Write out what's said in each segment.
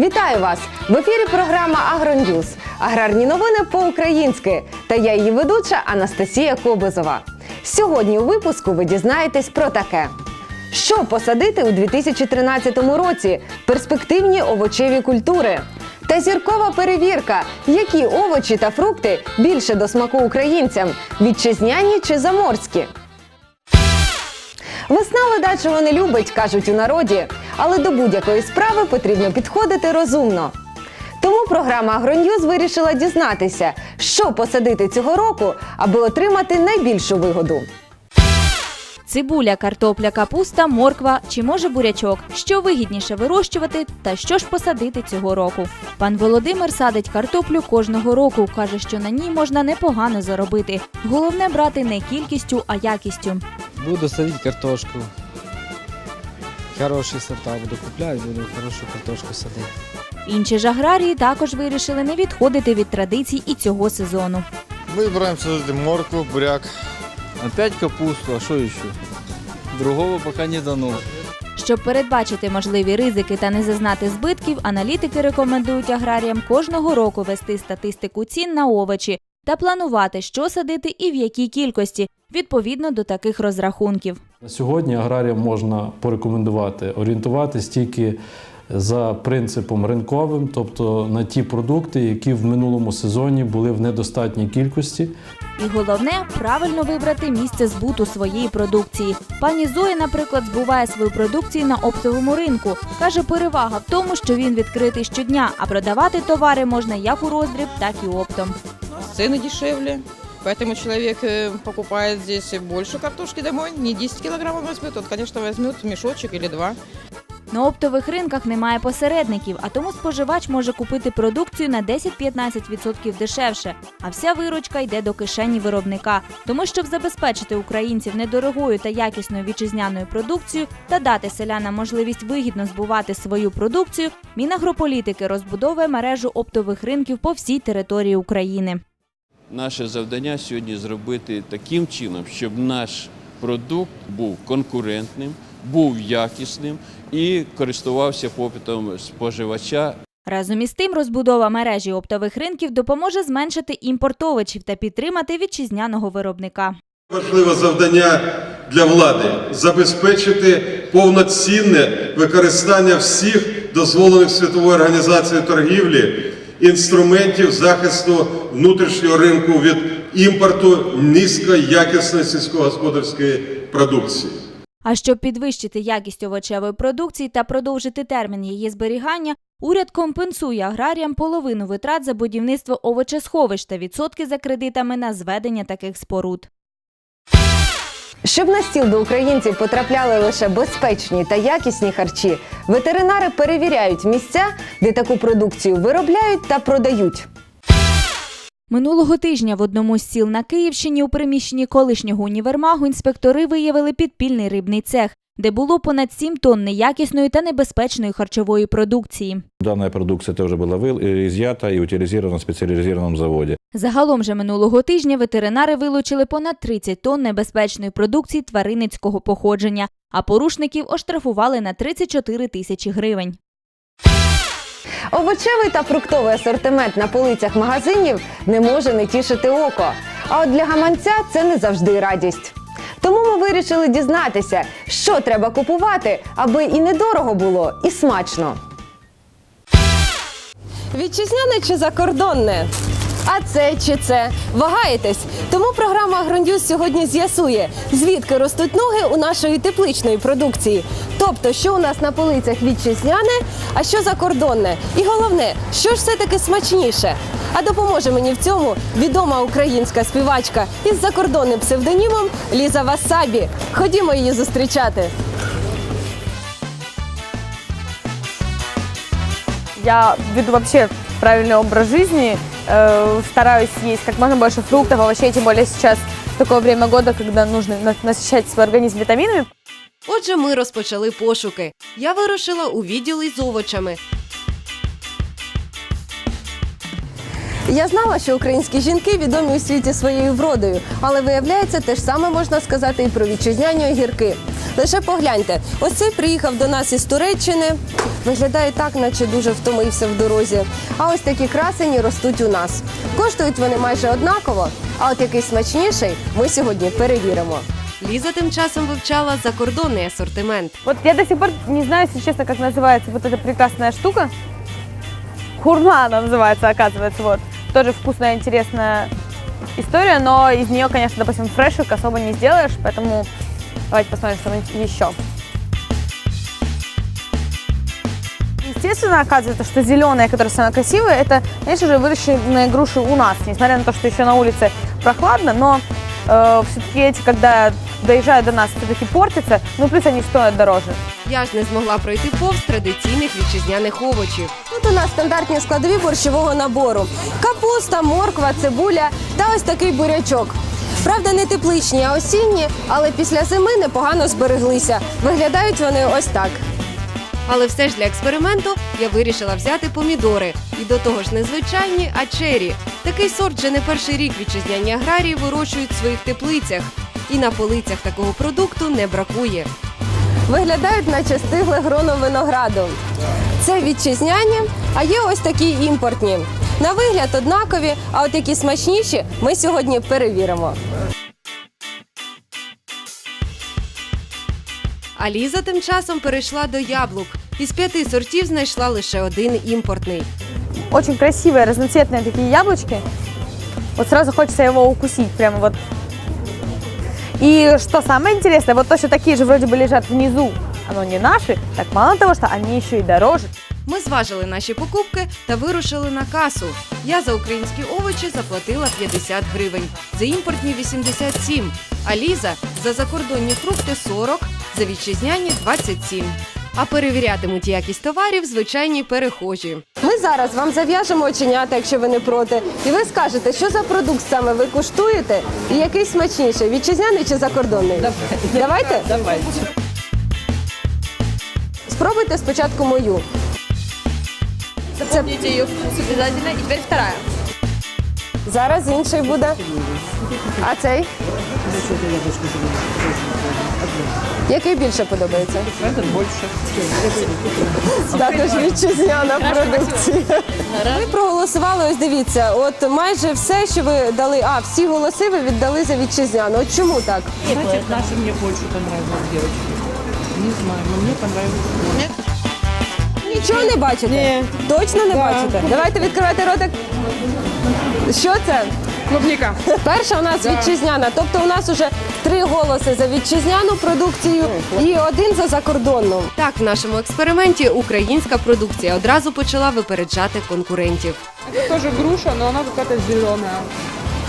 Вітаю вас! В ефірі програма «Агроньюз». Аграрні новини по-українськи. Та я її ведуча Анастасія Кобизова. Сьогодні у випуску ви дізнаєтесь про таке. Що посадити у 2013 році? Перспективні овочеві культури. Та зіркова перевірка, які овочі та фрукти більше до смаку українцям вітчизняні чи заморські. Весна ледачого не любить, кажуть у народі, але до будь-якої справи потрібно підходити розумно. Тому програма «Агроньюз» вирішила дізнатися, що посадити цього року, аби отримати найбільшу вигоду. Цибуля, картопля, капуста, морква чи може бурячок. Що вигідніше вирощувати та що ж посадити цього року? Пан Володимир садить картоплю кожного року. каже, що на ній можна непогано заробити. Головне брати не кількістю, а якістю. Буду садить картошку. Хороші сорта буду купляти, буду хорошу картошку садити. Інші ж аграрії також вирішили не відходити від традицій і цього сезону. Ми Выбираем садити моркву, буряк. Опять капусту, а що ще? Другого поки не дано. Щоб передбачити можливі ризики та не зазнати збитків, аналітики рекомендують аграріям кожного року вести статистику цін на овочі та планувати, що садити і в якій кількості, відповідно до таких розрахунків. На сьогодні аграріям можна порекомендувати орієнтуватись тільки за принципом ринковим, тобто на ті продукти, які в минулому сезоні були в недостатній кількості. І головне правильно вибрати місце збуту своєї продукції. Пані Зоя, наприклад, збуває свою продукцію на оптовому ринку. каже, перевага в тому, що він відкритий щодня, а продавати товари можна як у роздріб, так і оптом цены дешевле. Поэтому человек э, покупает здесь больше картошки домой, не 10 килограммов возьмет, он, конечно, возьмет мешочек или два. На оптових ринках немає посередників, а тому споживач може купити продукцію на 10-15% дешевше, а вся виручка йде до кишені виробника. Тому, щоб забезпечити українців недорогою та якісною вітчизняною продукцією та дати селянам можливість вигідно збувати свою продукцію, Мінагрополітики розбудовує мережу оптових ринків по всій території України. Наше завдання сьогодні зробити таким чином, щоб наш продукт був конкурентним, був якісним і користувався попитом споживача Разом із тим, розбудова мережі оптових ринків допоможе зменшити імпорт овочів та підтримати вітчизняного виробника. Важливе завдання для влади забезпечити повноцінне використання всіх дозволених світовою організацією торгівлі інструментів захисту внутрішнього ринку від імпорту низькоякісної сільськогосподарської продукції. А щоб підвищити якість овочевої продукції та продовжити термін її зберігання, уряд компенсує аграріям половину витрат за будівництво овочесховищ та відсотки за кредитами на зведення таких споруд. Щоб на стіл до українців потрапляли лише безпечні та якісні харчі, ветеринари перевіряють місця, де таку продукцію виробляють та продають. Минулого тижня в одному з сіл на Київщині у приміщенні колишнього універмагу інспектори виявили підпільний рибний цех, де було понад 7 тонн неякісної та небезпечної харчової продукції. Данная продукция тоже была вы- э, изъята и утилизирована в специализированном заводе. Загалом же минулого тижня ветеринари вилучили понад 30 тонн небезпечної продукції тваринницького походження, а порушників оштрафували на 34 тисячі гривень. Овочевий та фруктовий асортимент на полицях магазинів не може не тішити око. А от для гаманця це не завжди радість. Тому ми вирішили дізнатися, що треба купувати, аби і недорого було, і смачно. Вітчизняне чи закордонне? А це чи це? Вагаєтесь? Тому програма «Агроньюз» сьогодні з'ясує, звідки ростуть ноги у нашої тепличної продукції. Тобто, що у нас на полицях вітчизняне, а що закордонне. І головне, що ж все-таки смачніше. А допоможе мені в цьому відома українська співачка із закордонним псевдонімом Ліза Васабі. Ходімо її зустрічати. Я веду вообще правильный образ жизни, э, стараюсь есть как можно больше фруктов, овощей, тем более сейчас такое время года, когда нужно на- насыщать свой организм витаминами. Отже, ми розпочали пошуки. Я вирушила у відділ із овочами. Я знала, що українські жінки відомі у світі своєю вродою, але виявляється, те ж саме можна сказати і про вітчизняні огірки. Лише погляньте, ось цей приїхав до нас із Туреччини. Виглядає так, наче дуже втомився в дорозі. А ось такі красені ростуть у нас. Коштують вони майже однаково, а от який смачніший ми сьогодні перевіримо. Ліза тим часом вивчала закордонний асортимент. Вот я до сих пор не знаю, если честно, как называется вот эта прекрасная штука. Хурма она называется, оказывается, вот. Тоже вкусная, интересная история, но из нее, конечно, допустим, фрешек особо не сделаешь, поэтому давайте посмотрим, что там еще. Естественно, оказывается, что зеленые, которые самые красивые, это, конечно же, выращенные груши у нас. Несмотря на то, что еще на улице прохладно, но все-таки эти, когда доезжают до нас, все-таки портятся, ну плюс они стоят дороже. Я ж не змогла пройти повз традиційних вітчизняних овочів. Тут у нас стандартні складові борщового набору: капуста, морква, цибуля та ось такий бурячок. Правда, не тепличні, а осінні, але після зими непогано збереглися. Виглядають вони ось так. Але все ж для експерименту я вирішила взяти помідори. І до того ж не звичайні, а чері. Такий сорт вже не перший рік вітчизняні аграрії вирощують в своїх теплицях. І на полицях такого продукту не бракує. Виглядають, наче стигле гроно винограду. Це вітчизняні, а є ось такі імпортні. На вигляд однакові, а от які смачніші ми сьогодні перевіримо. А Ліза тим часом перейшла до яблук. Із п'яти сортів знайшла лише один імпортний. Очень красивые, разноцветные такие яблочки. Вот сразу хочется его укусить прямо вот. И что самое интересное, вот то, что такие же вроде бы лежат внизу, оно не наши, так мало того, что они еще и дороже. Ми зважили наші покупки та вирушили на касу. Я за українські овочі заплатила 50 гривень, за імпортні 87, а Ліза за закордонні фрукти 40, за вітчизняні 27. А перевірятимуть якість товарів звичайні перехожі. Ми зараз вам зав'яжемо оченята, якщо ви не проти, і ви скажете, що за продукт саме ви куштуєте і який смачніший вітчизняний чи закордонний. Давайте? Давайте. Спробуйте спочатку мою. Запомните ее вкус обязательно. И теперь вторая. Зараз інший буде. А цей? Який більше подобається? Також вітчизняна продукція. Ви проголосували, ось дивіться, от майже все, що ви дали, а всі голоси ви віддали за вітчизняну. От чому так? Значит, наши мне больше понравилось, девочки. Не знаю, но мне понравилось. Нічого не бачите? Ні. Точно не бачите? Давайте відкривайте ротик. Що це? Клубніка. Перша у нас вітчизняна, тобто у нас уже три голоси за вітчизняну продукцію і один за закордонну. Так, в нашому експерименті українська продукція одразу почала випереджати конкурентів. Це тоже груша, але вона какая-то зеленая.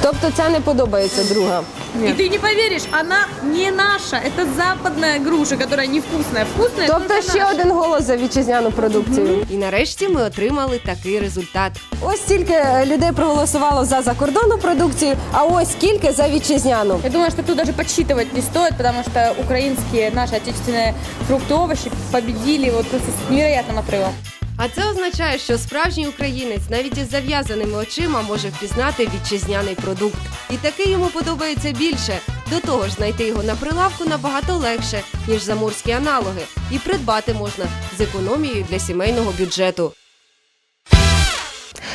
Тобто ця не подобається друга. И ты не поверишь, она не наша. Это западная груша, которая невкусная. Вкусная, Тобто ще один голос за вітчизняну продукцію. І нарешті ми отримали такий результат. Ось стільки е, людей проголосувало за закордонну продукцію, а ось скільки за вітчизняну. Я думаю, что тут даже подсчитывать не стоит, потому что украинские наши отечественные фрукты, овощи победили вот просто с невероятным отрывом. А це означає, що справжній українець навіть із зав'язаними очима може впізнати вітчизняний продукт. І такий йому подобається більше. До того ж, знайти його на прилавку набагато легше, ніж заморські аналоги, і придбати можна з економією для сімейного бюджету.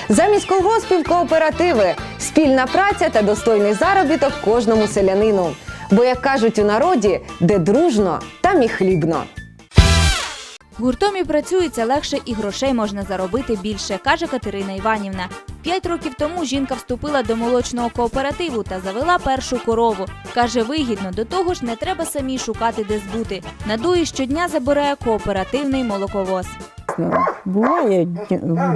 Замість колгоспів кооперативи, спільна праця та достойний заробіток кожному селянину. Бо, як кажуть у народі, де дружно, там і хлібно. Гуртом і працюється легше і грошей можна заробити більше, каже Катерина Іванівна. П'ять років тому жінка вступила до молочного кооперативу та завела першу корову. Каже, вигідно, до того ж не треба самій шукати, де збути. Надої щодня забирає кооперативний молоковоз. Буває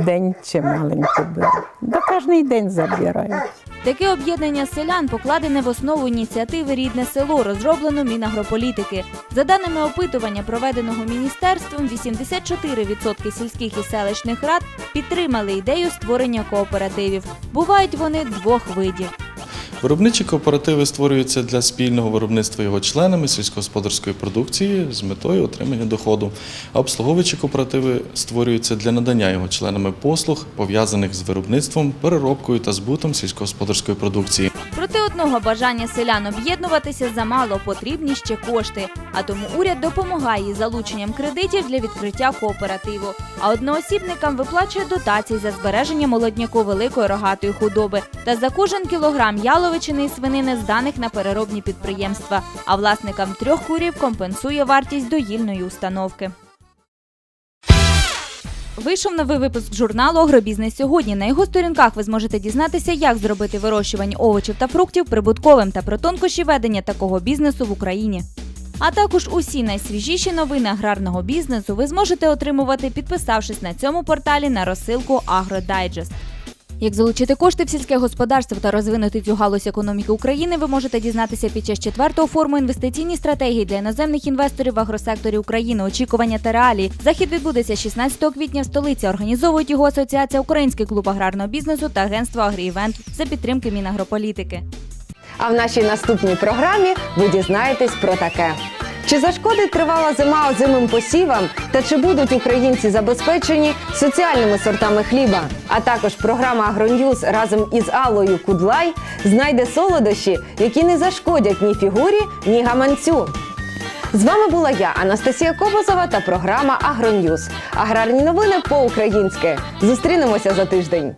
день чи маленько беру. Да кожен день забирають. Таке об'єднання селян покладене в основу ініціативи Рідне село, розроблено Мінагрополітики. За даними опитування, проведеного міністерством, 84% сільських і селищних рад підтримали ідею створення кооперативів. Бувають вони двох видів. Виробничі кооперативи створюються для спільного виробництва його членами сільськогосподарської продукції з метою отримання доходу. А обслуговуючі кооперативи створюються для надання його членами послуг, пов'язаних з виробництвом, переробкою та збутом сільськогосподарської продукції. Проте одного бажання селян об'єднуватися замало, потрібні ще кошти. А тому уряд допомагає залученням кредитів для відкриття кооперативу. А одноосібникам виплачує дотації за збереження молодняку великої рогатої худоби та за кожен кілограм яловичини і свинини зданих на переробні підприємства. А власникам трьох курів компенсує вартість доїльної установки. Вийшов новий випуск журналу Агробізнес сьогодні. На його сторінках ви зможете дізнатися, як зробити вирощування овочів та фруктів прибутковим та про тонкощі ведення такого бізнесу в Україні. А також усі найсвіжіші новини аграрного бізнесу ви зможете отримувати, підписавшись на цьому порталі на розсилку Агродайджест. Як залучити кошти в сільське господарство та розвинути цю галузь економіки України, ви можете дізнатися під час четвертого форуму інвестиційні стратегії для іноземних інвесторів в агросекторі України. Очікування та реалії. Захід відбудеться 16 квітня в столиці. Організовують його асоціація Український клуб аграрного бізнесу та агентство Агріівент за підтримки Мінагрополітики. А в нашій наступній програмі ви дізнаєтесь про таке. Чи зашкодить тривала зима озимим посівам та чи будуть українці забезпечені соціальними сортами хліба? А також програма «Агроньюз» разом із Аллою Кудлай знайде солодощі, які не зашкодять ні фігурі, ні гаманцю. З вами була я, Анастасія Кобозова та програма «Агроньюз». Аграрні новини по-українськи. Зустрінемося за тиждень.